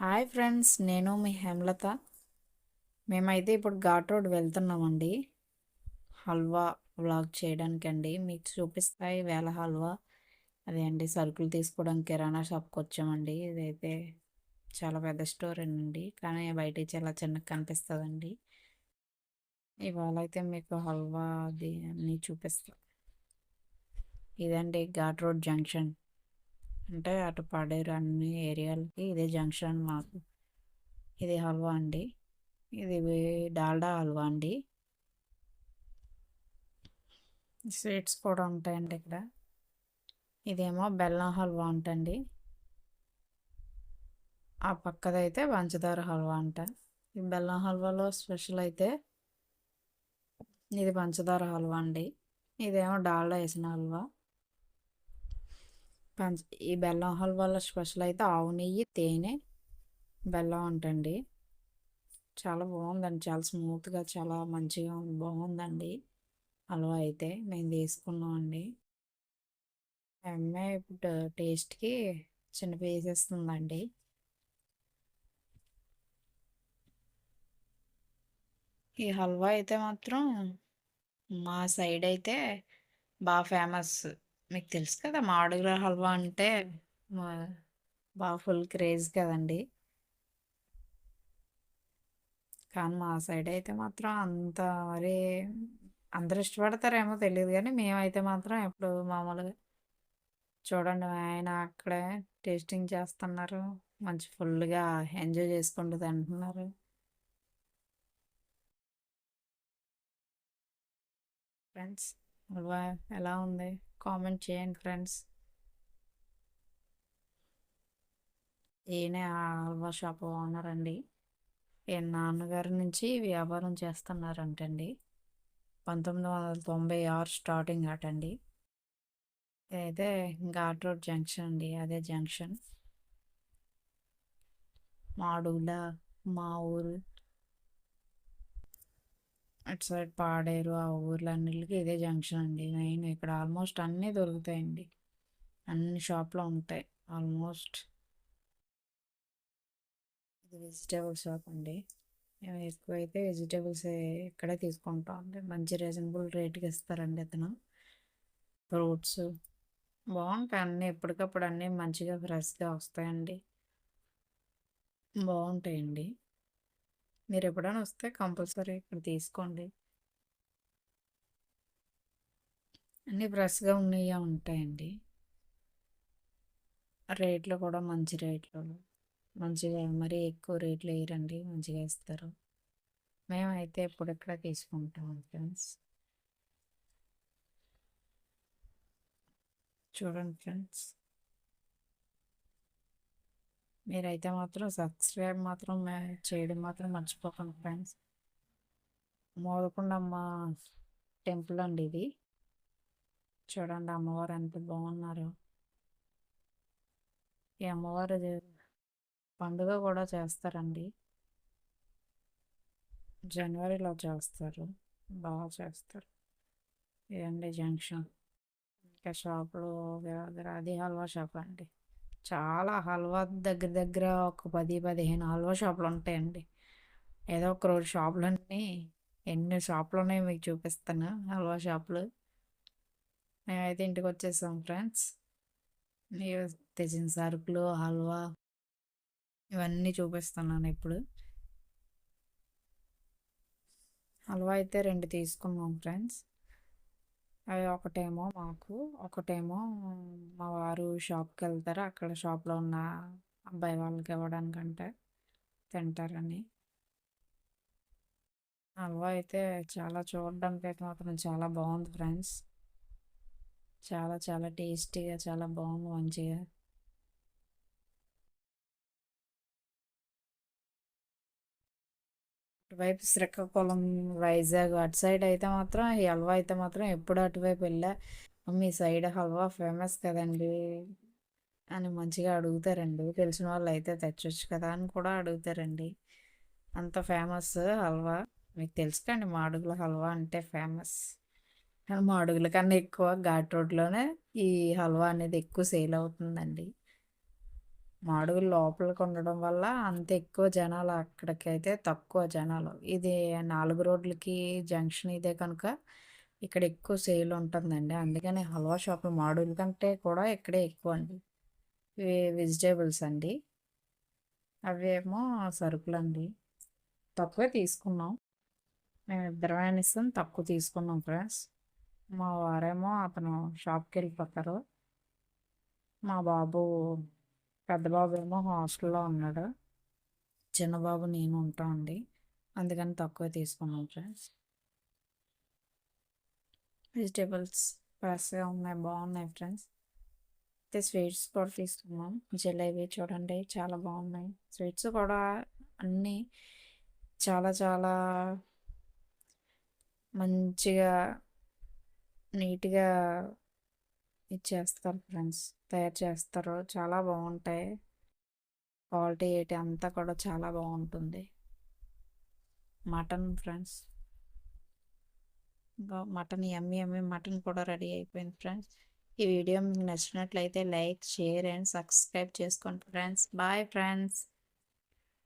Hi friends నేను మీ హేమలత. మేమైతే ఇప్పుడు ఘాట్ రోడ్ వెళ్తున్నామండి. హల్వా వ్లాగ్ చేయడానికండి. మీకు చూపిస్తాయి వేల హల్వా. అదే అండి సరుకులు తీసుకోవడానికి కిరాణా షాప్కి వచ్చామండి. ఇదైతే చాలా పెద్ద స్టోర్ అండి. కానీ బయట చాలా చిన్నగా కనిపిస్తుందండి. ఇవాళ అయితే మీకు హల్వా అది అన్నీ చూపిస్తా. ఇదండి ఘాట్ రోడ్ జంక్షన్. అంటే అటు పాడేరు అన్ని ఏరియాలకి ఇదే జంక్షన్ మాకు. ఇది హల్వా అండి. ఇది డాల్డా హల్వా అండి. స్వీట్స్ కూడా ఉంటాయండి ఇక్కడ. ఇదేమో బెల్లం హల్వా ఉంటండి ఆ పక్కదైతే పంచదార హల్వా అంట. ఈ బెల్లం హల్వాలో స్పెషల్ అయితే ఇది పంచదార హల్వా అండి. ఇదేమో డాల్డా వేసిన హల్వా. పంచ ఈ బెల్లం హల్వాలో స్పెషల్ అయితే ఆవు నెయ్యి తేనె బెల్లం అంటండి. చాలా బాగుందండి. చాలా స్మూత్గా చాలా మంచిగా బాగుందండి. హల్వా అయితే మేము తీసుకున్నాం అండి అమ్మాయి ఇప్పుడు టేస్ట్కి చిన్న పీస్ ఈ హల్వా అయితే మాత్రం మా సైడ్ అయితే బాగా ఫేమస్. మీకు తెలుసు కదా మాడుగుల హల్వా అంటే బాగా ఫుల్ క్రేజ్ కదండి. కానీ మా సైడ్ అయితే మాత్రం అంత మరి అందరు ఇష్టపడతారేమో తెలియదు కానీ మేమైతే మాత్రం ఎప్పుడు మామూలుగా చూడండి ఆయన అక్కడే టేస్టింగ్ చేస్తున్నారు మంచి ఫుల్గా ఎంజాయ్ చేసుకుంటూ తింటున్నారు. ఫ్రెండ్స్ హల్వా ఎలా ఉంది? కామెంట్ చేయండి ఫ్రెండ్స్. ఈయనే హల్వా షాప్ ఓనర్ అండి. ఈయన నాన్నగారి నుంచి వ్యాపారం చేస్తున్నారంటండి. పంతొమ్మిది వందల తొంభై ఆరు స్టార్టింగ్ అటండి. అయితే ఘాట్ రోడ్ జంక్షన్ అండి అదే జంక్షన్. మాడుగుల మా ఊరు అటు సైడ్ పాడేరు ఆ ఊర్లన్నిటికి ఇదే జంక్షన్ అండి. మెయిన్ ఇక్కడ ఆల్మోస్ట్ అన్నీ దొరుకుతాయండి. అన్ని షాప్లో ఉంటాయి. ఆల్మోస్ట్ ఇది వెజిటేబుల్ షాప్ అండి. మేము ఎక్కువైతే వెజిటేబుల్స్ ఇక్కడే తీసుకుంటాం. అంటే మంచి రీజనబుల్ రేట్కి ఇస్తారండి అతను. ఫ్రూట్స్ బాగుంటాయి అన్నీ. ఎప్పటికప్పుడు అన్నీ మంచిగా ఫ్రెష్గా వస్తాయండి. బాగుంటాయండి. మీరు ఎప్పుడైనా వస్తే కంపల్సరీ ఇక్కడ తీసుకోండి. అన్నీ ఫ్రెష్గా ఉన్నాయి ఉంటాయండి. రేట్లు కూడా మంచి రేట్లు. మంచిగా మరీ ఎక్కువ రేట్లు వేయరండి మంచిగా ఇస్తారు మేమైతే ఎప్పుడెక్కడ తీసుకుంటాం ఫ్రెండ్స్. చూడండి ఫ్రెండ్స్. మీరైతే మాత్రం సబ్స్క్రైబ్ మాత్రం చేయడం మాత్రం మర్చిపోకండి ఫ్రెండ్స్. మోదకొండమ్మ టెంపుల్ అండి ఇది. చూడండి అమ్మవారు ఎంత బాగున్నారు. ఈ అమ్మవారు పండుగ కూడా చేస్తారండి. జనవరిలో చేస్తారు. బాగా చేస్తారు. ఇదండి జంక్షన్. ఇంకా షాపులు అది హల్వా షాప్ అండి చాలా హల్వా దగ్గర దగ్గర ఒక పది పదిహేను హల్వా షాపులు ఉంటాయండి ఏదో ఒక రోజు షాపులన్నీ ఎన్ని షాపులు ఉన్నాయో మీకు చూపిస్తాను హల్వా షాపులు. మేమైతే ఇంటికి వచ్చేసాం ఫ్రెండ్స్ తెచ్చిన సరుకులు హల్వా ఇవన్నీ చూపిస్తున్నాను ఇప్పుడు. హల్వా అయితే రెండు తీసుకున్నాం ఫ్రెండ్స్. అవి ఒకటేమో మాకు ఒకటేమో మా వారు షాప్కి వెళ్తారు అక్కడ షాప్లో ఉన్న అబ్బాయి వాళ్ళకి ఇవ్వడానికంటే తింటారని. హల్వా అయితే చాలా చూడడానికి అయితే మాత్రం చాలా బాగుంది ఫ్రెండ్స్. చాలా చాలా టేస్టీగా చాలా బాగుంది మంచిగా. అటువైపు శ్రీకాకుళం వైజాగ్ అటు సైడ్ అయితే మాత్రం ఈ హల్వా అయితే మాత్రం ఎప్పుడు అటువైపు వెళ్ళా. మీ సైడ్ హల్వా ఫేమస్ కదండి అని మంచిగా అడుగుతారండి. తెలిసిన వాళ్ళు అయితే తెచ్చొచ్చు కదా అని కూడా అడుగుతారండి. అంత ఫేమస్ హల్వా. మీకు తెలుసుకండి మాడుగుల హల్వా అంటే ఫేమస్. కానీ మాడుగుల కన్నా ఎక్కువ ఘాట్ రోడ్లోనే ఈ హల్వా అనేది ఎక్కువ సేల్ అవుతుందండి. మాడుగులు లోపలికి ఉండడం వల్ల అంత ఎక్కువ జనాలు అక్కడికైతే తక్కువ జనాలు. ఇది నాలుగు రోడ్లకి జంక్షన్ ఇదే కనుక ఇక్కడ ఎక్కువ సేల్ ఉంటుందండి. అందుకని హల్వా షాపులు మాడుగుల కంటే కూడా ఇక్కడే ఎక్కువ అండి. ఇవి వెజిటేబుల్స్ అండి. అవేమో సరుకులండి. తక్కువే తీసుకున్నాం. మేము ఇద్దరం ఇస్తాం తక్కువ తీసుకున్నాం ఫ్రెండ్స్. మా వారేమో అతను షాప్కి వెళ్ళిపోతారు. మా బాబు పెద్ద బాబు ఏమో హాస్టల్లో ఉన్నాడు. చిన్న బాబు నేను ఉంటామండి. అందుకని తక్కువ తీసుకున్నాం ఫ్రెండ్స్. వెజిటేబుల్స్ ఫ్రెష్గా ఉన్నాయి బాగున్నాయి ఫ్రెండ్స్. అయితే స్వీట్స్ కూడా తీసుకున్నాం. జిలేబీ చూడండి చాలా బాగున్నాయి. స్వీట్స్ కూడా అన్నీ చాలా చాలా మంచిగా నీట్గా ఇచ్చేస్తారు ఫ్రెండ్స్. తయారు చేస్తారు. చాలా బాగుంటాయి. క్వాలిటీ ఏంటి అంతా కూడా చాలా బాగుంటుంది. Mutton friends. ఇంకా మటన్ ఎమ్మి ఎమ్మి మటన్ కూడా రెడీ అయిపోయింది ఫ్రెండ్స్. ఈ వీడియో మీకు నచ్చినట్లయితే లైక్ షేర్ అండ్ సబ్స్క్రైబ్ చేసుకోండి ఫ్రెండ్స్. Bye friends.